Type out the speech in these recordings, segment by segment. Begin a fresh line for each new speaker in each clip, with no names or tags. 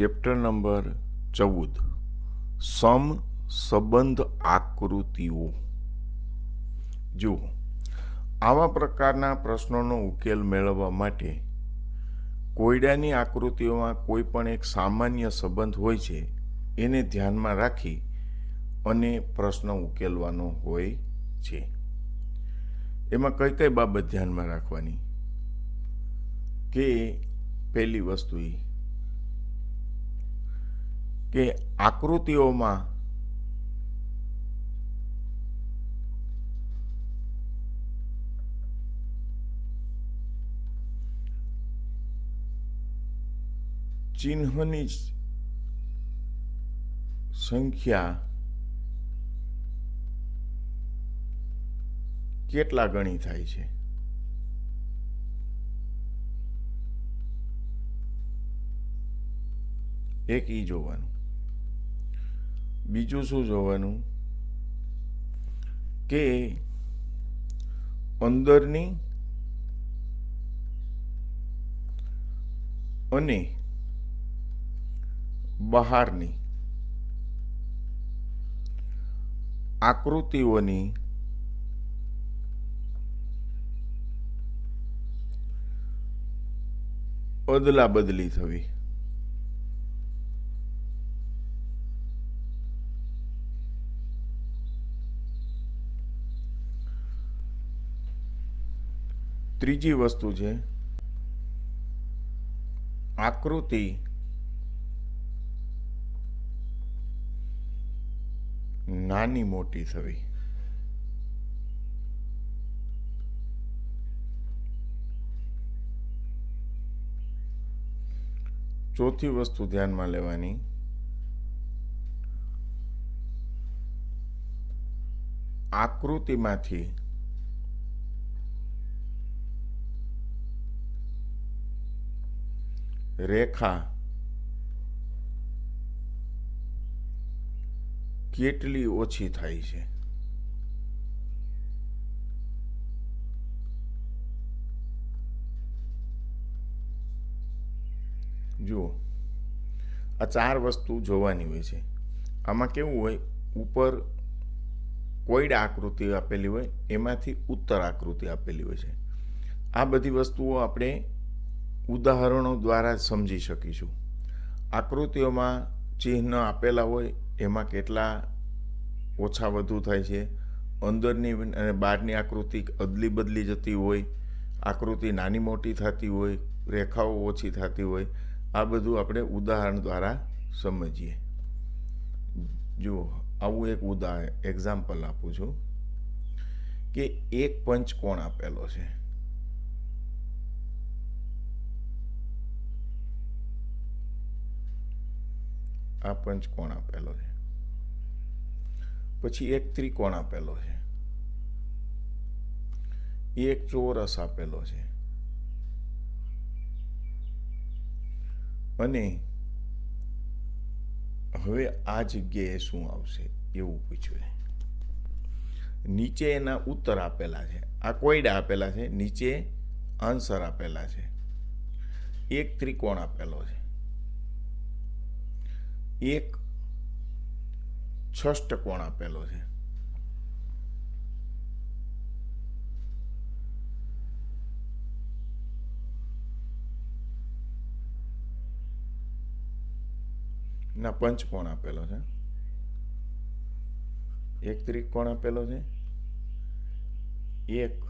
Chapter number ચૌદ. સમ સંબંધ આકૃતિઓ. જુઓ, આવા પ્રકારના પ્રશ્નોનો ઉકેલ મેળવવા માટે કોયડાની આકૃતિઓમાં કોઈ પણ એક સામાન્ય સંબંધ હોય છે, એને ધ્યાનમાં રાખી અને પ્રશ્ન ઉકેલવાનો હોય છે. એમાં કઈ કઈ બાબત ધ્યાનમાં રાખવાની? કે પહેલી વસ્તુ એ કે આકૃતિઓમાં ચિહ્નની સંખ્યા કેટલા ગણી થાય છે? એક ઈ જોવાનું. બીજું શું જોવાનું? કે અંદરની અને બહારની આકૃતિઓની અદલા બદલી થવી. ત્રીજી વસ્તુ છે આકૃતિ નાની મોટી થવી. ચોથી વસ્તુ ધ્યાનમાં લેવાની. આકૃતિમાંથી રેખા. કેટલી ઓછી થાય છે? જુઓ, આ ચાર વસ્તુ જોવાની હોય છે. આમાં કેવું હોય, ઉપર કોઈડ આકૃતિ આપેલી હોય, એમાંથી ઉત્તર આકૃતિ આપેલી હોય છે. આ બધી વસ્તુઓ આપણે ઉદાહરણો દ્વારા સમજી શકીશું. આકૃતિઓમાં ચિહ્ન આપેલા હોય, એમાં કેટલા ઓછા વધુ થાય છે. અંદરની અને બહારની આકૃતિ અદલી બદલી જતી હોય, આકૃતિ નાની મોટી થતી હોય, રેખાઓ ઓછી થતી હોય, આ બધું આપણે ઉદાહરણ દ્વારા સમજીએ. જુઓ, આવું એક ઉદાહરણ એક્ઝામ્પલ આપું છું કે એક પંચકોણ આપેલો છે. આ પંચકોણ આપેલો છે? પછી એક ત્રિકોણ આપેલો છે. એક ચોરસ આપેલો છે. અને હવે આ જગ્યાએ શું આવશે એવું પૂછ્યું નીચે એના ઉત્તર આપેલા છે. આ કોયડા આપેલા છે. નીચે આન્સર આપેલા છે. એક ત્રિકોણ આપેલો છે. એક ષષ્ટકોણ આપેલો છે. ના પંચકોણ આપેલો છે? એક ત્રિકોણ આપેલો છે? એક.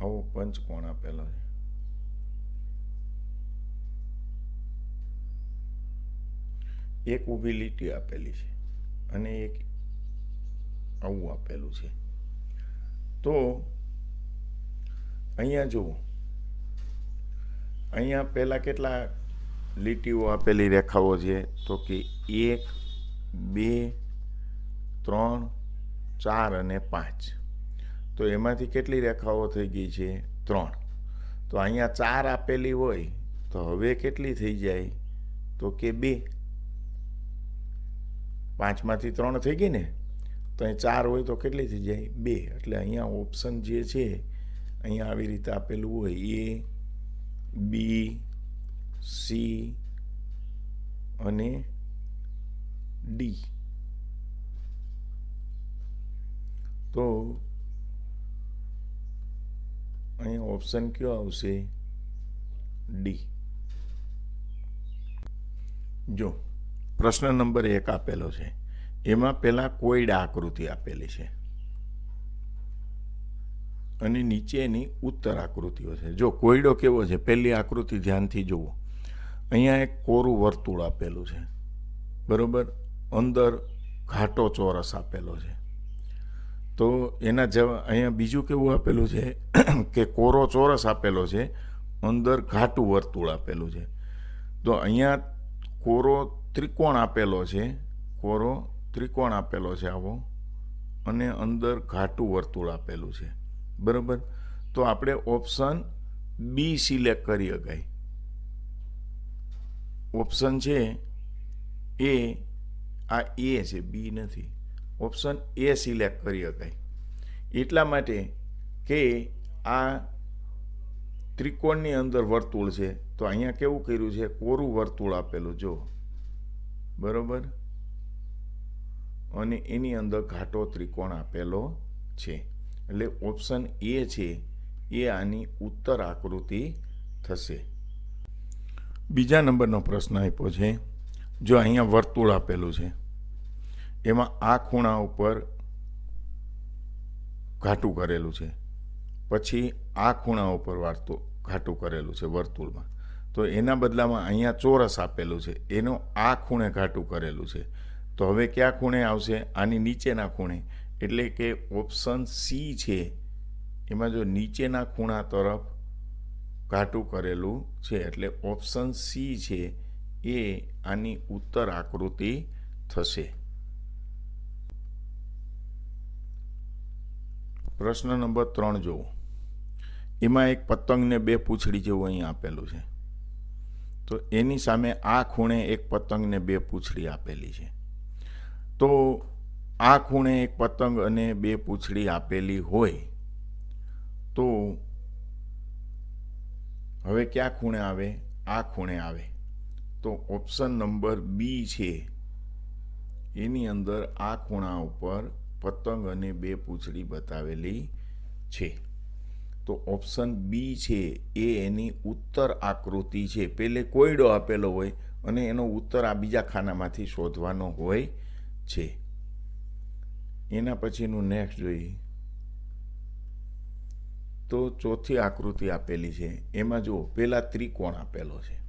આવો પંચકોણ આપેલો છે? એક ઊભી લીટી આપેલી છે અને એક આવું આપેલું છે. તો અહીંયા જુઓ. અહીંયા પહેલાં કેટલા લીટીઓ આપેલી રેખાઓ છે? તો કે એક, બે, ત્રણ, ચાર અને પાંચ. તો એમાંથી કેટલી રેખાઓ થઈ ગઈ છે? ત્રણ. તો અહીંયા ચાર આપેલી હોય તો હવે કેટલી થઈ જાય? તો કે બે. પાંચમાંથી ત્રણ થઈ ગઈ ને, તો અહીં ચાર હોય તો કેટલી થઈ જાય? બે. એટલે અહીંયા ઓપ્શન જે છે, અહીંયા આવી રીતે આપેલું હોય. એ બી સી અને ડી તો અહીંયા ઓપ્શન કયો આવશે? ડી જો પ્રશ્ન નંબર એક આપેલો છે. એમાં પહેલાં કોયડા આકૃતિ આપેલી છે. અને નીચેની ઉત્તર આકૃતિઓ છે. જો કોયડો કેવો છે, પહેલી આકૃતિ ધ્યાનથી જુઓ. અહીંયા એક કોરું વર્તુળ આપેલું છે. બરાબર? અંદર ઘાટો ચોરસ આપેલો છે. તો એના જવા, અહીંયા બીજું કેવું આપેલું છે કે કોરો ચોરસ આપેલો છે, અંદર ઘાટું વર્તુળ આપેલું છે. તો અહીંયા કોરો ત્રિકોણ આપેલો છે. કોરો ત્રિકોણ આપેલો છે આવો. અને અંદર ઘાટું વર્તુળ આપેલું છે. બરાબર? તો આપણે ઓપ્શન બી સિલેક્ટ કરી શકાય ઓપ્શન છે એ, આ એ છે, બી નથી. ઓપ્શન એ સિલેક્ટ કરી શકાય એટલા માટે કે આ ત્રિકોણની અંદર વર્તુળ છે. તો અહીંયા કેવું કર્યું છે? કોરું વર્તુળ આપેલું? જો. બરોબર? અને એની અંદર ઘાટો ત્રિકોણ આપેલો છે. એટલે ઓપ્શન એ છે, એ આની ઉત્તર આકૃતિ થશે. બીજા નંબરનો પ્રશ્ન આપ્યો છે, જો અહીંયા વર્તુળ આપેલું છે, એમાં આ ખૂણા ઉપર ઘાટું કરેલું છે. પછી આ ખૂણા ઉપર વાર્તુ ઘાટું કરેલું છે વર્તુળમાં. તો એના બદલામાં અહીંયા ચોરસ આપેલું છે. એનો આ ખૂણે ઘાટું કરેલું છે. તો હવે કયા ખૂણે આવશે? આની નીચેના ખૂણે. એટલે કે ઓપ્શન સી છે, એમાં જો નીચેના ખૂણા તરફ ઘાટું કરેલું છે, એટલે ઓપ્શન સી છે એ આની ઉત્તર આકૃતિ થશે. પ્રશ્ન નંબર ત્રણ જુઓ. એમાં એક પતંગને બે પૂંછડી જેવું અહીં આપેલું છે. તો એની સામે આ ખૂણે એક પતંગને બે પૂંછડી આપેલી છે. તો આ ખૂણે એક પતંગ અને બે પૂંછડી આપેલી હોય, તો હવે ક્યાં ખૂણે આવે? આ ખૂણે આવે. તો ઓપ્શન નંબર બી છે. એની અંદર આ ખૂણા ઉપર પતંગ અને બે પૂંછડી બતાવેલી છે. તો ઓપ્શન બી છે એ એની ઉત્તર આકૃતિ છે. પેલે કોયડો આપેલો હોય અને એનો ઉત્તર આ બીજા ખાનામાંથી શોધવાનો હોય છે. એના પછીનું નેક્સ્ટ જોઈએ. તો ચોથી આકૃતિ આપેલી છે. એમાં જુઓ પહેલાં ત્રિકોણ આપેલો છે.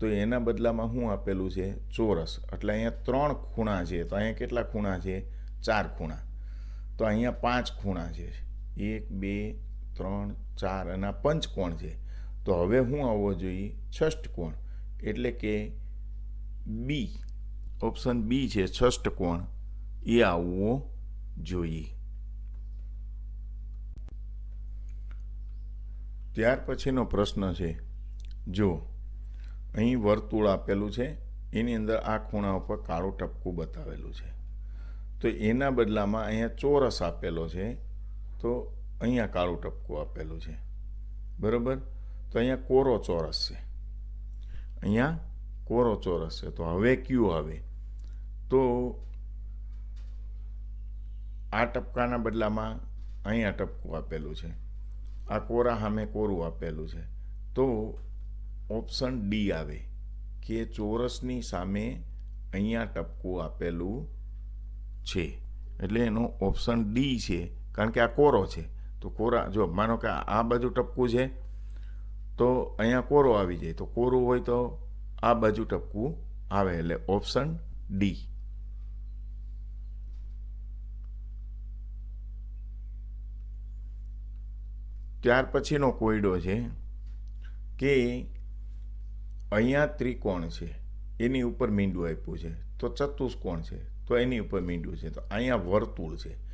તો એના બદલામાં શું આપેલું છે ચોરસ. એટલે અહીંયા ત્રણ ખૂણા છે. તો અહીંયા કેટલા ખૂણા છે? ચાર ખૂણા. તો અહીંયા પાંચ ખૂણા છે. એક, બે ત્રણ, ચાર અને આ પંચકોણ છે? તો હવે હું આવવો જોઈએ છષ્ટકોણ એટલે કે બી ઓપ્શન બી છે છષ્ટકોણ એ આવવો જોઈએ. ત્યાર પછીનો પ્રશ્ન છે, જો અહીં વર્તુળ આપેલું છે, એની અંદર આ ખૂણા ઉપર કાળું ટપકું બતાવેલું છે. તો એના બદલામાં અહીંયા ચોરસ આપેલો છે, તો અહીંયા કાળું ટપકું આપેલું છે. બરાબર? તો અહીંયા કોરો ચોરસ છે. અહીંયા કોરો ચોરસ છે. તો હવે ક્યુ આવે? તો આ ટપકાના બદલામાં અહીંયા ટપકું આપેલું છે. આ કોરા સામે કોરું આપેલું છે. તો ઓપ્શન ડી આવે કે ચોરસની સામે અહીંયા ટપકું આપેલું છે. એટલે એનો ઓપ્શન ડી છે. કારણ કે આ કોરો છે. તો કોરા, જો માનો કે આ બાજુ ટપકું છે, તો અહીંયા કોરો આવી જાય. તો કોરું હોય તો આ બાજુ ટપકું આવે એટલે ઓપ્શન ડી. ત્યાર પછીનો કોયડો છે કે અહીંયા ત્રિકોણ છે. એની ઉપર મીંડું આપ્યું છે. તો ચતુષ્કોણ છે. તો એની ઉપર મીંડું છે. તો અહીંયા વર્તુળ છે.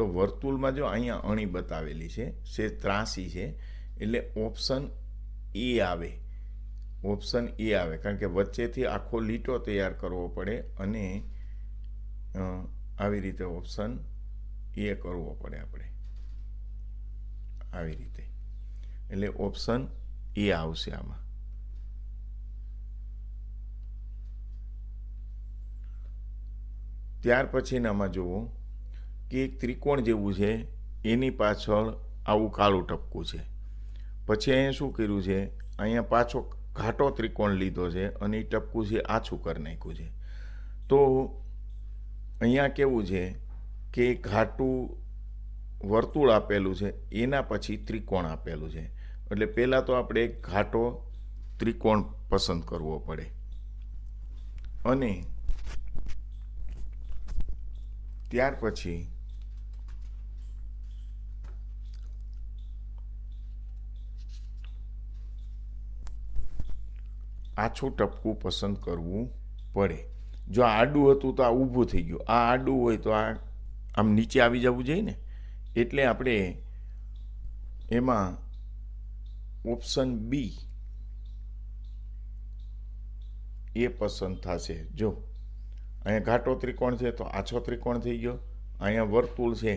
તો વર્તુળમાં જો અહીંયા અણી બતાવેલી છે સે ત્રાસી છે, એટલે ઓપ્શન એ આવે. ઓપ્શન એ આવે, કારણ કે વચ્ચેથી આખો લીટો તૈયાર કરવો પડે અને આવી રીતે ઓપ્શન એ કરવો પડે આપણે. આવી રીતે. એટલે ઓપ્શન એ આવશે આમાં. ત્યાર પછીનામાં જુઓ. કે એક ત્રિકોણ જેવું છે, એની પાછળ આવું કાળું ટપકું છે. પછી અહીંયા શું કર્યું છે, અહીંયા પાછો ઘાટો ત્રિકોણ લીધો છે અને એ ટપકું છે આછું કરી નાખ્યું છે. તો અહીંયા કેવું છે કે ઘાટું વર્તુળ આપેલું છે, એના પછી ત્રિકોણ આપેલું છે. એટલે પહેલાં તો આપણે ઘાટો ત્રિકોણ પસંદ કરવો પડે. અને ત્યાર પછી આછું ટપકું પસંદ કરવું પડે. જો આડું હતું તો આ ઊભું થઈ ગયું. આ આડું હોય તો આ આમ નીચે આવી જવું જોઈએ ને? એટલે આપણે એમાં ઓપ્શન બી એ પસંદ થશે. જો, અહીંયા ઘાટો ત્રિકોણ છે તો આછો ત્રિકોણ થઈ ગયો. અહીંયા વર્તુળ છે,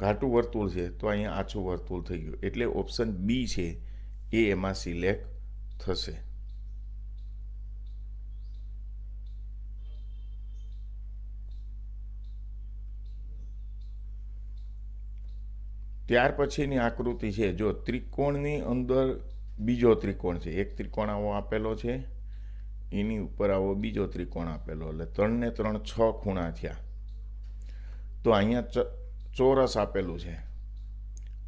ઘાટું વર્તુળ છે તો અહીંયા આછું વર્તુળ થઈ ગયું. એટલે ઓપ્શન બી છે એ એમાં સિલેક્ટ થશે. ત્યાર પછીની આકૃતિ છે, જો ત્રિકોણની અંદર બીજો ત્રિકોણ છે, એક ત્રિકોણ આવો આપેલો છે, એની ઉપર આવો બીજો ત્રિકોણ આપેલો, એટલે ત્રણને ત્રણ છ ખૂણા થયા. તો અહીંયા ચોરસ આપેલું છે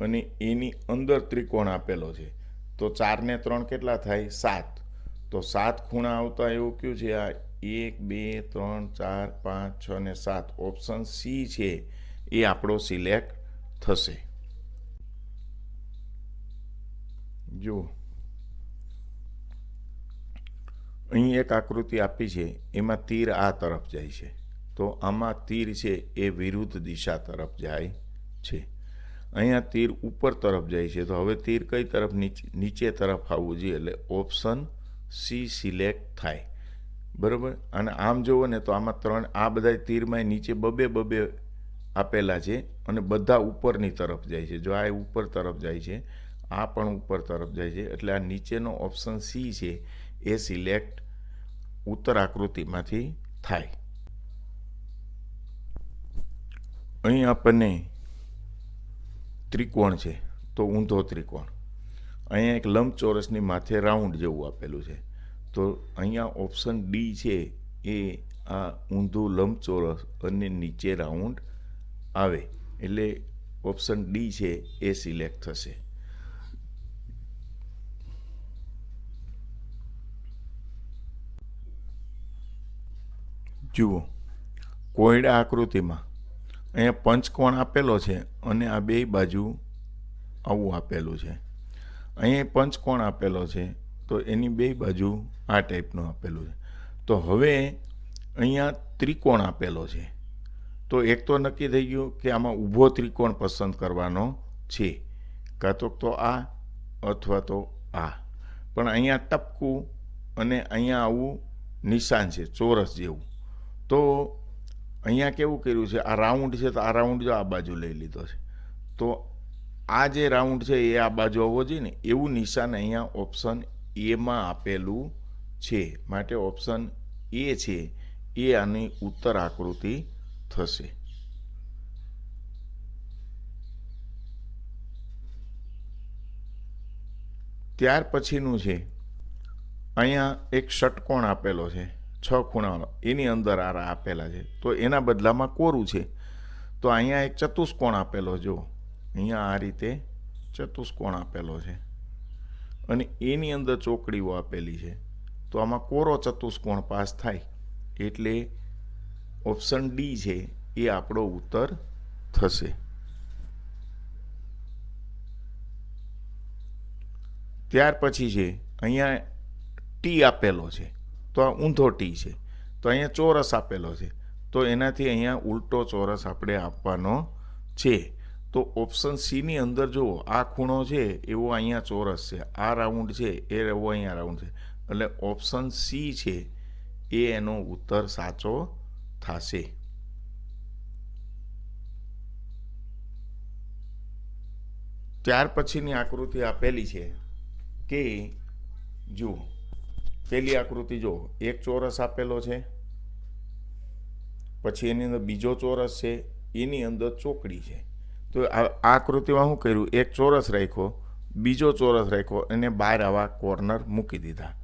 અને એની અંદર ત્રિકોણ આપેલો છે. તો ચારને ત્રણ કેટલા થાય? સાત. તો સાત ખૂણા આવતા એવું કયું છે? આ એક, બે, ત્રણ, ચાર, પાંચ, છ ને સાત. ઓપ્શન સી છે, એ આપણો સિલેક્ટ થશે. જુઓ. અહીં એક આકૃતિ આપી છે, એમાં તીર આ તરફ જાય છે. તો આમાં તીર છે એ વિરુદ્ધ દિશા તરફ જાય છે. અહીંયા તીર ઉપર તરફ જાય છે, તો હવે તીર કઈ તરફ? નીચે નીચે તરફ આવવું જોઈએ, એટલે ઓપ્શન સી સિલેક્ટ થાય. બરાબર? અને આમ જુઓ ને તો આમાં ત્રણ, આ બધા તીરમાં નીચે બબે બબે આપેલા છે અને બધા ઉપરની તરફ જાય છે. જો આ ઉપર તરફ જાય છે આ પણ ઉપર તરફ જાય છે. એટલે આ નીચેનો ઓપ્શન સી છે એ સિલેક્ટ ઉત્તર આકૃતિમાંથી થાય. અહીં આપણને ત્રિકોણ છે, તો ઊંધો ત્રિકોણ. અહીંયા એક લંબચોરસની માથે રાઉન્ડ જેવું આપેલું છે. તો અહીંયા ઓપ્શન ડી છે એ આ ઊંધું લંબચોરસ અને નીચે રાઉન્ડ આવે. એટલે ઓપ્શન ડી છે એ સિલેક્ટ થશે. જુઓ, કોયડા આકૃતિમાં અહીંયા પંચકોણ આપેલો છે અને આ બે બાજુ આવું આપેલું છે. અહીંયા પંચકોણ આપેલો છે, તો એની બે બાજુ આ ટાઈપનું આપેલું છે. તો હવે અહીંયા ત્રિકોણ આપેલો છે. તો એક તો નક્કી થઈ ગયું કે આમાં ઊભો ત્રિકોણ પસંદ કરવાનો છે, કાં તો તો આ અથવા તો આ. પણ અહીંયા ટપકું અને અહીંયા આવું નિશાન છે, ચોરસ જેવું. તો અહીંયા કેવું કર્યું છે? આ રાઉન્ડ છે તો આ રાઉન્ડ જો આ બાજુ લઈ લીધો છે. તો આ જે રાઉન્ડ છે એ આ બાજુ આવવો જોઈએ ને? એવું નિશાન અહીંયા ઓપ્શન એમાં આપેલું છે. માટે ઓપ્શન એ છે એ આની ઉત્તર આકૃતિ થશે. ત્યાર પછીનું છે. અહીંયા એક ષટકોણ આપેલો છે. છ ખૂણા એની અંદર આરા આપેલા છે. તો એના બદલામાં કોરું છે? તો અહીંયા એક ચતુષ્કોણ આપેલો જો અહીંયા આ રીતે ચતુષ્કોણ આપેલો છે. અને એની અંદર ચોકડીઓ આપેલી છે. તો આમાં કોરો ચતુષ્કોણ પાસ થાય એટલે ઓપ્શન ડી છે, એ આપણો ઉત્તર થશે. ત્યાર પછી છે, અહીંયા ટી આપેલો છે. તો આ ઊંધો ટી છે. તો અહીંયા ચોરસ આપેલો છે. તો એનાથી અહીંયા ઉલટો ચોરસ આપણે આપવાનો છે. તો ઓપ્શન સીની અંદર જુઓ, આ ખૂણો છે, એવો અહીંયા ચોરસ છે. આ રાઉન્ડ છે, એ એવો અહીંયા રાઉન્ડ છે. એટલે ઓપ્શન સી છે, એ એનો ઉત્તર સાચો થશે. ત્યાર પછીની આકૃતિ આપેલી છે કે જુઓ. પેલી આકૃતિ જો, એક ચોરસ આપેલો છે, પછી એની અંદર બીજો ચોરસ છે, એની અંદર ચોકડી છે. તો આ આકૃતિમાં શું કર્યું? એક ચોરસ રાખ્યો, બીજો ચોરસ રાખ્યો અને બહાર આવા કોર્નર મૂકી દીધા.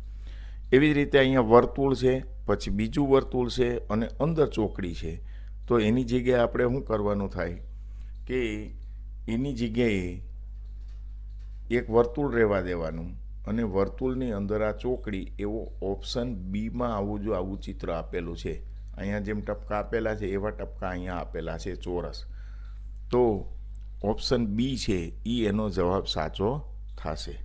એવી જ રીતે અહીંયા વર્તુળ છે, પછી બીજું વર્તુળ છે અને અંદર ચોકડી છે. તો એની જગ્યાએ આપણે શું કરવાનું થાય કે એની જગ્યાએ એક વર્તુળ રહેવા દેવાનું. અને વર્તુળની અંદર આ ચોકડી એવો ઓપ્શન બીમાં આવું જો આવું ચિત્ર આપેલું છે. અહીંયા જેમ ટપકા આપેલા છે, એવા ટપકા અહીંયા આપેલા છે ચોરસ. તો ઓપ્શન બી છે એ એનો જવાબ સાચો થશે.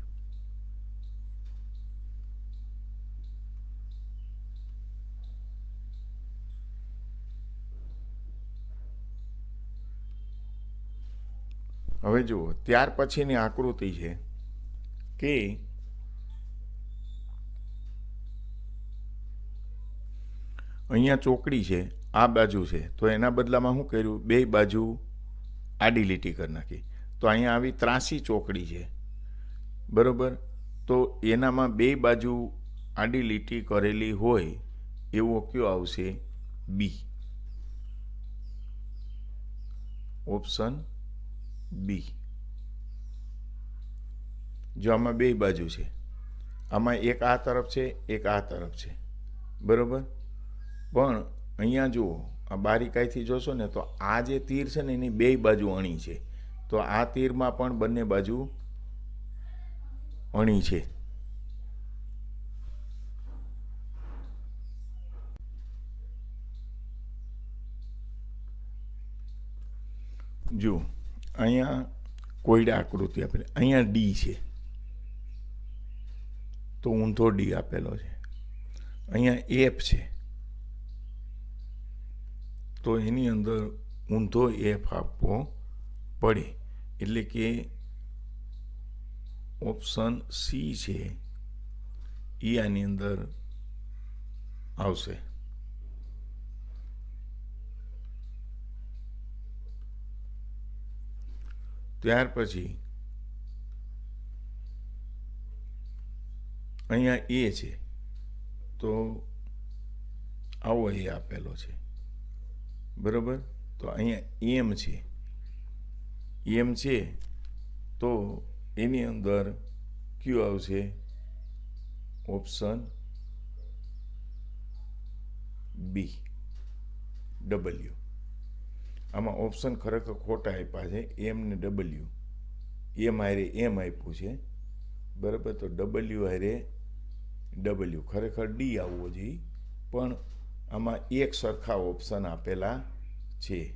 હવે જુઓ, ત્યાર પછીની આકૃતિ છે કે અહીંયા ચોકડી છે, આ બાજુ છે. તો એના બદલામાં શું કર્યું? બે બાજુ આડી લીટી કરી નાખી. તો અહીંયા આવી ત્રાસી ચોકડી છે. બરોબર? તો એનામાં બે બાજુ આડી લીટી કરેલી હોય, એવો કયો આવશે? બી. Option B. જો આમાં બે બાજુ છે. આમાં એક આ તરફ છે, એક આ તરફ છે. બરોબર? પણ અહીંયા જુઓ, આ બારીકાઈથી જોશો ને તો આ જે તીર છે ને એની બે બાજુ અણી છે. તો આ તીરમાં પણ બંને બાજુ અણી છે. જુઓ, અહીંયા કોયડા આકૃતિ આપેલી, અહીંયા ડી છે. તો ઊંધો ડી આપેલો છે. અહીંયા એફ છે. તો એની અંદર ઊંધો એફ આપવો પડે. એટલે કે ઓપ્શન સી છે, એ આની અંદર આવશે. ત્યાર પછી અહીંયા એ છે, તો આવો એ આપેલો છે. બરાબર? તો અહીંયા એમ છે. એમ છે તો એની અંદર કયું આવશે? ઓપ્શન બી ડબલ્યુ આમાં ઓપ્શન ખરેખર ખોટા આપ્યા છે. એમ ને ડબલ્યુ એમ હારે એમ આપ્યું છે. બરાબર? તો ડબલ્યુ હારે ડબલ્યુ ખરેખર ડી આવવો જોઈએ. પણ આમાં એક સરખા ઓપ્શન આપેલા છે.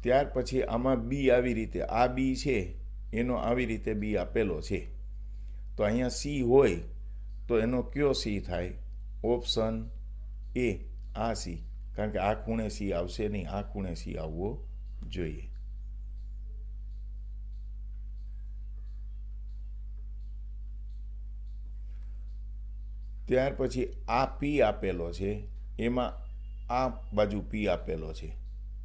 ત્યાર પછી આમાં બી આવી રીતે, આ બી છે, એનો આવી રીતે બી આપેલો છે. તો અહીંયા સી હોય, તો એનો કયો સી થાય? ઓપ્શન એ આ સી કારણ કે આ ખૂણે સી આવશે નહીં, આ ખૂણે સી આવવો જોઈએ. ત્યાર પછી આ પી આપેલો છે, એમાં આ બાજુ પી આપેલો છે.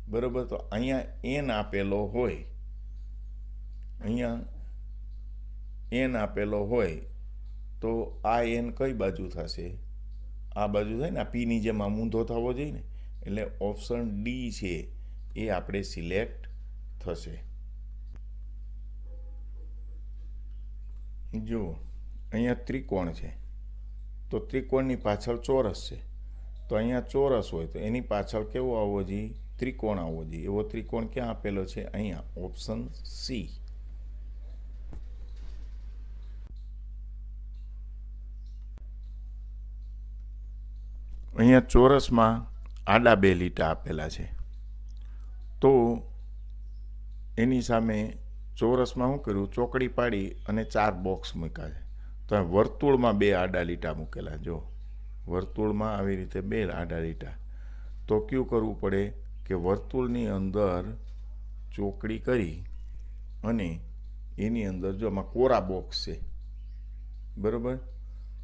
બરાબર? તો અહીંયા એન આપેલો હોય, અહીંયા એન આપેલો હોય, તો આ એન કઈ બાજુ થશે? આ બાજુ થાય ને, આ પીની જેમ આ મૂંધો થવો જોઈએ ને, એટલે ઓપ્શન ડી છે એ આપણે સિલેક્ટ થશે. જુઓ, અહીંયા ત્રિકોણ છે. તો ત્રિકોણની પાછળ ચોરસ છે. તો અહીંયા ચોરસ હોય તો એની પાછળ કેવો આવવો જોઈએ? ત્રિકોણ આવવો જોઈએ. એવો ત્રિકોણ ક્યાં આપેલો છે? અહીંયા. Option C. અહીંયા ચોરસમાં આડા બે લીટા આપેલા છે. તો એની સામે ચોરસમાં શું કર્યું? ચોકડી પાડી અને ચાર બોક્સ મૂક્યા છે. તો વર્તુળમાં બે આડા લીટા મૂકેલા, જો. વર્તુળમાં આવી રીતે બે આડા લીટા. તો કયું કરવું પડે કે વર્તુળની અંદર ચોકડી કરી અને એની અંદર જો આમાં કોરા બોક્સ છે, બરાબર?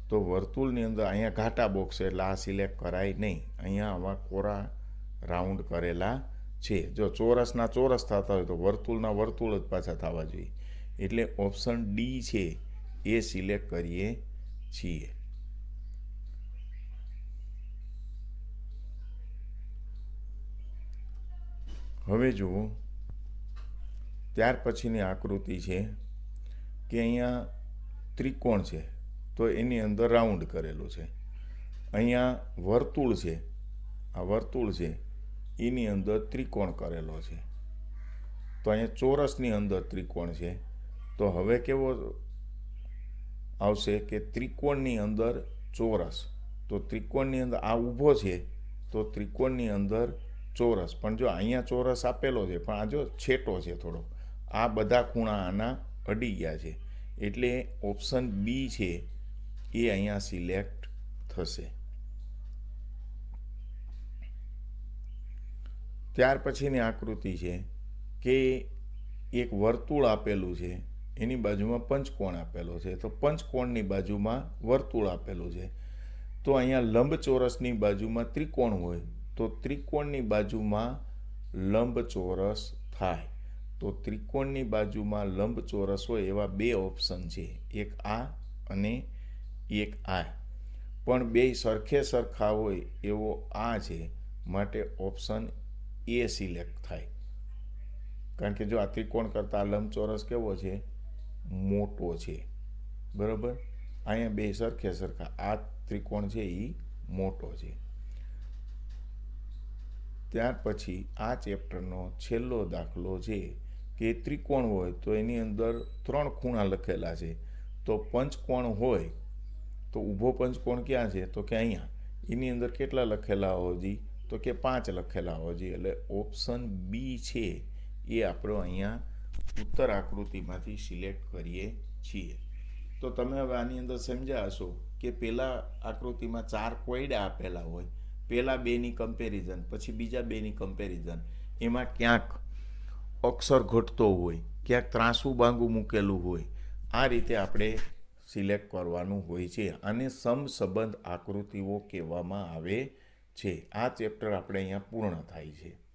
તો વર્તુળની અંદર અહીંયા ઘાટા બોક્સ એટલે આ સિલેક્ટ કરાય નહીં. અહીંયા આવા કોરા રાઉન્ડ કરેલા છે. જો ચોરસના ચોરસ થતા હોય તો વર્તુળના વર્તુળ જ પાછા થવા જોઈએ. એટલે ઓપ્શન ડી છે. એ સિલેક્ટ કરીએ છીએ. હવે જુઓ, ત્યાર પછીની આકૃતિ છે કે અહીંયા ત્રિકોણ છે, તો એની અંદર રાઉન્ડ કરેલું છે. અહીંયા વર્તુળ છે, આ વર્તુળ છે, એની અંદર ત્રિકોણ કરેલો છે. તો અહીંયા ચોરસની અંદર ત્રિકોણ છે. તો હવે કેવો આવશે કે ત્રિકોણની અંદર ચોરસ. તો ત્રિકોણની અંદર આ ઊભો છે, તો ત્રિકોણની અંદર ચોરસ. પણ જો અહીંયા ચોરસ આપેલો છે, પણ આ જો છેટો છે થોડો, આ બધા ખૂણા આના અડી ગયા છે. એટલે ઓપ્શન બી છે એ અહીંયા સિલેક્ટ થશે. ત્યાર પછીની આકૃતિ છે કે એક વર્તુળ આપેલું છે એની બાજુમાં પંચકોણ આપેલો છે. તો પંચકોણની બાજુમાં વર્તુળ આપેલું છે. તો અહીંયા લંબચોરસની બાજુમાં ત્રિકોણ હોય, તો ત્રિકોણની બાજુમાં લંબચોરસ થાય. તો ત્રિકોણની બાજુમાં લંબચોરસ હોય એવા બે ઓપ્શન છે, એક આ અને એક આ પણ બે સરખે સરખા હોય એવો આ છે, માટે ઓપ્શન એ સિલેક્ટ થાય. કારણ કે જો આ ત્રિકોણ કરતાં લંબચોરસ કેવો છે મોટો છે. બરાબર? અહીંયા બે સરખે સરખા. આ ત્રિકોણ છે એ મોટો છે. ત્યાર પછી આ ચેપ્ટરનો છેલ્લો દાખલો છે કે ત્રિકોણ હોય તો એની અંદર ત્રણ ખૂણા લખેલા છે. તો પંચકોણ હોય તો ઊભો પંચકોણ ક્યાં છે? તો કે અહીંયા. એની અંદર કેટલા લખેલા હોજી તો કે પાંચ લખેલા હોજી એટલે ઓપ્શન બી છે. એ આપણો અહીંયા ઉત્તર આકૃતિમાંથી સિલેક્ટ કરીએ છીએ. તો તમે હવે આની અંદર સમજ્યા હશો કે પહેલાં આકૃતિમાં ચાર કોયડા આપેલા હોય પહેલાં બેની કમ્પેરિઝન પછી બીજા બેની કમ્પેરિઝન એમાં ક્યાંક અક્ષર ઘટતો હોય, ક્યાંક ત્રાસું બાંગું મૂકેલું હોય, આ રીતે આપણે સિલેક્ટ કરવાનું હોય છે. આને સમસંબંધ આકૃતિઓ કહેવામાં આવે છે. આ ચેપ્ટર આપણે અહીંયા પૂર્ણ થાય છે.